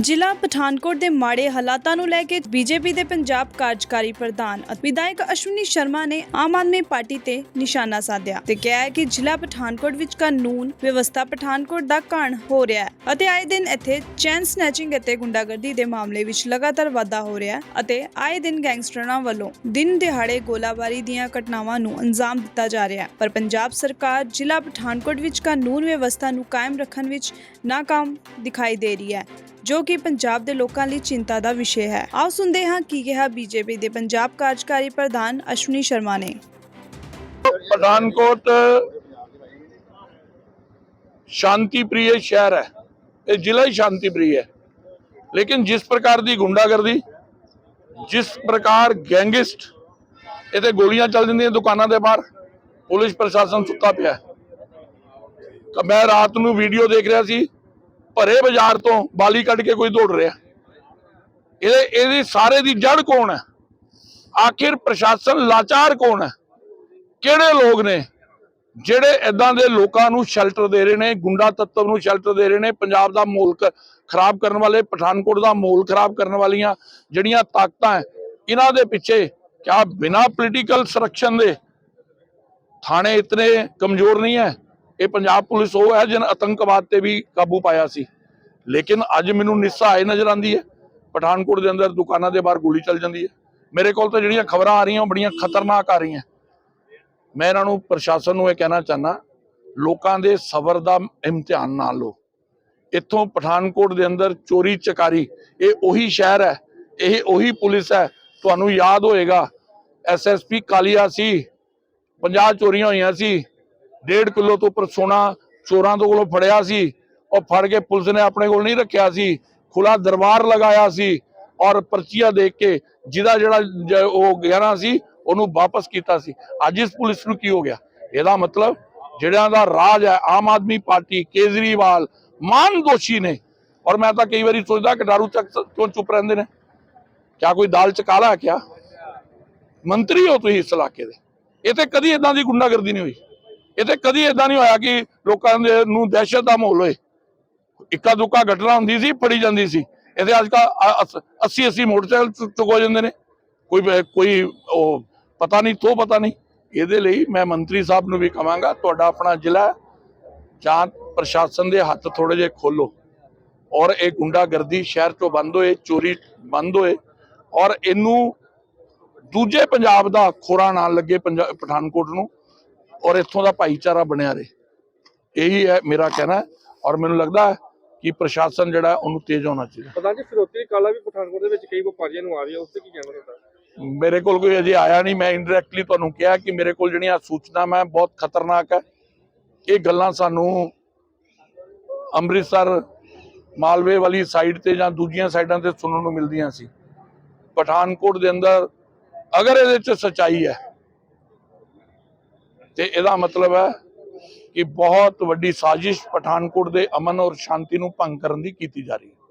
ਜ਼ਿਲ੍ਹਾ ਪਠਾਨਕੋਟ ਦੇ ਮਾੜੇ ਹਾਲਾਤਾਂ ਨੂੰ ਲੈ ਕੇ ਬੀਜੇਪੀ ਦੇ ਪੰਜਾਬ ਕਾਰਜਕਾਰੀ ਪ੍ਰਧਾਨ ਵਿਧਾਇਕ ਅਸ਼ਵਨੀ ਸ਼ਰਮਾ ਨੇ ਆਮ ਆਦਮੀ ਪਾਰਟੀ ਤੇ ਨਿਸ਼ਾਨਾ ਸਾਧਿਆ ਤੇ ਕਿਹਾ ਹੈ ਕਿ ਜ਼ਿਲ੍ਹਾ ਪਠਾਨਕੋਟ ਵਿੱਚ ਕਾਨੂੰਨ ਵਿਵਸਥਾ ਪਠਾਨਕੋਟ ਦਾ ਘਾਣ ਹੋ ਰਿਹਾ ਹੈ ਅਤੇ ਆਏ ਦਿਨ ਇੱਥੇ ਚੈਨ ਸਨੈਚਿੰਗ ਅਤੇ ਗੁੰਡਾਗਰਦੀ ਦੇ ਮਾਮਲੇ ਵਿੱਚ ਲਗਾਤਾਰ ਵਾਧਾ ਹੋ ਰਿਹਾ ਹੈ ਅਤੇ ਆਏ ਦਿਨ ਗੈਂਗਸਟਰਾਂ ਵੱਲੋਂ ਦਿਨ ਦਿਹਾੜੇ ਗੋਲਾਬਾਰੀ ਦੀਆਂ ਘਟਨਾਵਾਂ ਨੂੰ ਅੰਜਾਮ ਦਿੱਤਾ ਜਾ ਰਿਹਾ ਹੈ। ਪਰ ਪੰਜਾਬ ਸਰਕਾਰ ਜ਼ਿਲ੍ਹਾ ਪਠਾਨਕੋਟ ਵਿੱਚ ਕਾਨੂੰਨ ਵਿਵਸਥਾ ਨੂੰ ਕਾਇਮ ਰੱਖਣ ਵਿੱਚ ਨਾਕਾਮ ਦਿਖਾਈ ਦੇ ਰਹੀ ਹੈ, ਜੋ ਜੋ ਕਿ ਪੰਜਾਬ ਦੇ ਲੋਕਾਂ ਲਈ ਚਿੰਤਾ ਦਾ ਵਿਸ਼ੇ ਹੈ। ਆਓ ਸੁਣਦੇ ਹਾਂ ਕੀ ਕਿਹਾ ਬੀਜੇਪੀ ਦੇ ਪੰਜਾਬ ਕਾਰਜਕਾਰੀ ਪ੍ਰਧਾਨ ਅਸ਼ਵਨੀ ਸ਼ਰਮਾ ਨੇ। ਪਠਾਨਕੋਟ ਸ਼ਾਂਤੀਪ੍ਰਿਯ ਸ਼ਹਿਰ ਹੈ। ਇਹ ਜ਼ਿਲ੍ਹਾ ਹੀ ਸ਼ਾਂਤੀਪ੍ਰਿਯ ਹੈ। ਲੇਕਿਨ ਜਿਸ ਪ੍ਰਕਾਰ ਦੀ ਗੁੰਡਾਗਰਦੀ, ਜਿਸ ਪ੍ਰਕਾਰ ਗੈਂਗਸਟ ਇਹਦੇ ਗੋਲੀਆਂ ਚੱਲ ਜਾਂਦੀਆਂ ਦੁਕਾਨਾਂ ਦੇ ਬਾਹਰ, ਪੁਲਿਸ ਪ੍ਰਸ਼ਾਸਨ ਸੁੱਤਾ ਪਿਆ ਮੈਂ ਰਾਤ ਨੂੰ ਵੀਡੀਓ ਦੇਖ ਰਿਹਾ ਸੀ ਭਰੇ ਬਾਜ਼ਾਰ ਤੋਂ ਬਾਲੀ ਕੱਢ ਕੇ ਕੋਈ ਦੌੜ ਰਿਹਾ। ਇਹਦੇ, ਇਹਦੀ ਸਾਰੇ ਦੀ ਜੜ ਕੌਣ ਹੈ? ਆਖਿਰ ਪ੍ਰਸ਼ਾਸਨ ਲਾਚਾਰ ਕੌਣ ਹੈ? ਕਿਹੜੇ ਲੋਕ ਨੇ? ਜਿਹੜੇ ਇਦਾਂ ਦੇ ਲੋਕਾਂ ਨੂੰ ਸ਼ੈਲਟਰ ਦੇ ਰਹੇ ਨੇ, ਗੁੰਡਾ ਤੱਤਵ ਨੂੰ ਸ਼ੈਲਟਰ ਦੇ ਰਹੇ ਨੇ, ਪੰਜਾਬ ਦਾ ਮਾਹੌਲ ਖਰਾਬ ਕਰਨ ਵਾਲੇ, ਪਠਾਨਕੋਟ ਦਾ ਮਾਹੌਲ ਖਰਾਬ ਕਰਨ ਵਾਲੀਆਂ ਜਿਹੜੀਆਂ ਤਾਕਤਾਂ ਇਹਨਾਂ ਦੇ ਪਿੱਛੇ ਕਿਆ ਬਿਨਾ ਪੋਲੀਟੀਕਲ ਸਰਕਸ਼ਨ ਦੇ ਥਾਣੇ ਇਤਨੇ ਕਮਜ਼ੋਰ ਨਹੀਂ ਹੈ? ਇਹ ਪੰਜਾਬ ਪੁਲਿਸ ਉਹ ਹੈ ਜਿਨ ਆਤੰਕਵਾਦ ਤੇ ਵੀ ਕਾਬੂ ਪਾਇਆ ਸੀ। ਲੇਕਿਨ ਅੱਜ ਮੈਨੂੰ ਨਿੱਸਾ ਇਹ ਨਜ਼ਰ ਆਂਦੀ ਹੈ। ਪਠਾਨਕੋਟ ਦੇ ਅੰਦਰ ਦੁਕਾਨਾਂ ਦੇ ਬਾਹਰ ਗੋਲੀ ਚੱਲ ਜਾਂਦੀ ਹੈ। ਮੇਰੇ ਕੋਲ ਤਾਂ ਜਿਹੜੀਆਂ ਖਬਰਾਂ ਆ ਰਹੀਆਂ ਬੜੀਆਂ ਖਤਰਨਾਕ ਆ ਰਹੀਆਂ। ਮੈਂ ਇਹਨਾਂ ਨੂੰ ਪ੍ਰਸ਼ਾਸਨ ਨੂੰ ਇਹ ਕਹਿਣਾ ਚਾਹਨਾ ਲੋਕਾਂ ਦੇ ਸਬਰ ਦਾ ਇਮਤਿਹਾਨ ਨਾ ਲਓ। ਇੱਥੋਂ ਪਠਾਨਕੋਟ ਦੇ ਅੰਦਰ ਚੋਰੀ ਚਕਾਰੀ, ਇਹ ਉਹੀ ਸ਼ਹਿਰ ਹੈ, ਇਹ ਉਹੀ ਪੁਲਿਸ ਹੈ। ਤੁਹਾਨੂੰ ਯਾਦ ਹੋਏਗਾ ਐਸਐਸਪੀ ਕਾਲੀਆ ਸੀ 50 ਚੋਰੀਆਂ ਹੋਈਆਂ ਸੀ। 1.5 ਕਿਲੋ ਤੋਂ ਉੱਪਰ ਸੋਨਾ ਚੋਰਾਂ ਤੋਂ ਕੋਲੋਂ ਫੜਿਆ ਸੀ। ਉਹ ਫੜ ਕੇ ਪੁਲਿਸ ਨੇ ਆਪਣੇ ਕੋਲ ਨਹੀਂ ਰੱਖਿਆ ਸੀ। ਖੁਲਾ ਦਰਬਾਰ ਲਗਾਇਆ ਸੀ ਔਰ ਪਰਚੀਆਂ ਦੇਖ ਕੇ ਜਿਹਦਾ ਜਿਹੜਾ ਉਹ ਗਹਿਣਾ ਸੀ, ਉਹਨੂੰ ਵਾਪਸ ਕੀਤਾ ਸੀ। ਅੱਜ ਇਸ ਪੁਲਿਸ ਨੂੰ ਕੀ ਹੋ ਗਿਆ? ਇਹਦਾ ਮਤਲਬ ਜਿਹੜਿਆਂ ਦਾ ਰਾਜ ਹੈ, ਆਮ ਆਦਮੀ ਪਾਰਟੀ, ਕੇਜਰੀਵਾਲ, ਮਾਨ ਦੋਸ਼ੀ ਨੇ। ਔਰ ਮੈਂ ਤਾਂ ਕਈ ਵਾਰੀ ਸੋਚਦਾ ਕਿ ਦਾਰੂ ਚੱਕ ਕਿਉਂ ਚੁੱਪ ਰਹਿੰਦੇ ਨੇ? ਕਿਆ ਕੋਈ ਦਾਲ ਚ ਕਾਲਾ ਹੈ ਕਿਆ? ਮੰਤਰੀ ਹੋ ਤੁਸੀਂ ਇਸ ਇਲਾਕੇ ਦੇ। ਇਹ ਤੇ ਕਦੀ ਇਦਾਂ ਦੀ ਗੁੰਡਾਗਰਦੀ ਨਹੀਂ ਹੋਈ। ਇਹ ਕਦੀ ਇਦਾਂ ਨਹੀਂ ਹੋਇਆ ਕਿ ਲੋਕਾਂ ਦੇ ਨੂੰ ਦਹਿਸ਼ਤ ਦਾ ਮਾਹੌਲ ਹੋਏ। ਇੱਕਾ ਦੁੱਕਾ ਘਟਨਾ ਹੁੰਦੀ ਸੀ, ਫੜੀ ਜਾਂਦੀ ਸੀ। ਇਹਦੇ ਅੱਜ ਕੱਲ 80 80 ਮੋਟਰਸਾਈਕਲ ਚੁ- ਜਾਂਦੇ ਨੇ। ਕੋਈ ਕੋਈ ਉਹ ਪਤਾ ਨਹੀਂ ਤੋਂ ਪਤਾ ਨਹੀਂ। ਇਹਦੇ ਲਈ ਮੈਂ ਮੰਤਰੀ ਸਾਹਿਬ ਨੂੰ ਵੀ ਕਹਾਂਗਾ, ਤੁਹਾਡਾ ਆਪਣਾ ਜ਼ਿਲ੍ਹਾ ਜਾਂ ਪ੍ਰਸ਼ਾਸਨ ਦੇ ਹੱਥ ਥੋੜੇ ਜਿਹੇ ਖੋਲੋ ਔਰ ਇਹ ਗੁੰਡਾਗਰਦੀ ਸ਼ਹਿਰ ਤੋਂ ਬੰਦ ਹੋਏ, ਚੋਰੀ ਬੰਦ ਹੋਏ। ਔਰ ਇਹਨੂੰ ਦੂਜੇ ਪੰਜਾਬ ਦਾ ਖੋਰਾ ਨਾਲ ਲੱਗੇ ਪੰਜਾ- ਪਠਾਨਕੋਟ ਨੂੰ। ਔਰ ਇੱਥੋਂ ਦਾ ਭਾਈਚਾਰਾ ਬਣਿਆ ਰਹੇ। ਇਹੀ ਹੈ ਮੇਰਾ ਕਹਿਣਾ ਔਰ ਮੈਨੂੰ ਲੱਗਦਾ ਹੈ ਕਿ ਪ੍ਰਸ਼ਾਸਨ ਜਿਹੜਾ ਉਹਨੂੰ ਤੇਜ਼ ਹੋਣਾ ਚਾਹੀਦਾ। ਪਤਾ ਜੀ ਫਿਰੋਤੀ ਕਾਲਾ ਵੀ ਪਠਾਨਕੋਟ ਦੇ ਵਿੱਚ ਕਈ ਵਪਾਰੀਆਂ ਨੂੰ ਆ ਰਹੀ ਹੈ ਉਸ ਤੇ ਕੀ ਕਹਿਣਾ ਤੁਹਾਡਾ? ਮੇਰੇ ਕੋਲ ਕੋਈ ਅਜੇ ਆਇਆ ਨਹੀਂ ਮੈਂ ਇਨਡਾਇਰੈਕਟਲੀ ਤੁਹਾਨੂੰ ਕਿਹਾ ਕਿ ਮੇਰੇ ਕੋਲ ਜਿਹੜੀਆਂ ਸੂਚਨਾਵਾਂ ਬਹੁਤ ਖਤਰਨਾਕ ਹੈ ਇਹ ਗੱਲਾਂ ਸਾਨੂੰ ਅੰਮ੍ਰਿਤਸਰ ਮਾਲਵੇ ਵਾਲੀ ਸਾਈਡ ਤੇ ਜਾਂ ਦੂਜੀਆਂ ਸਾਈਡਾਂ ਤੇ ਸੁਣਨ ਨੂੰ ਮਿਲਦੀਆਂ ਸੀ। ਪਠਾਨਕੋਟ ਦੇ ਅੰਦਰ ਅਗਰ ਇਹਦੇ ਚ ਸਚਾਈ ਹੈ ਤੇ ਇਹਦਾ ਮਤਲਬ ਹੈ ਕਿ ਬਹੁਤ ਵੱਡੀ ਸਾਜ਼ਿਸ਼ ਪਠਾਨਕੋਟ ਦੇ ਅਮਨ ਔਰ ਸ਼ਾਂਤੀ ਨੂੰ ਭੰਗ ਕਰਨ ਦੀ ਕੀਤੀ ਜਾ ਰਹੀ ਹੈ।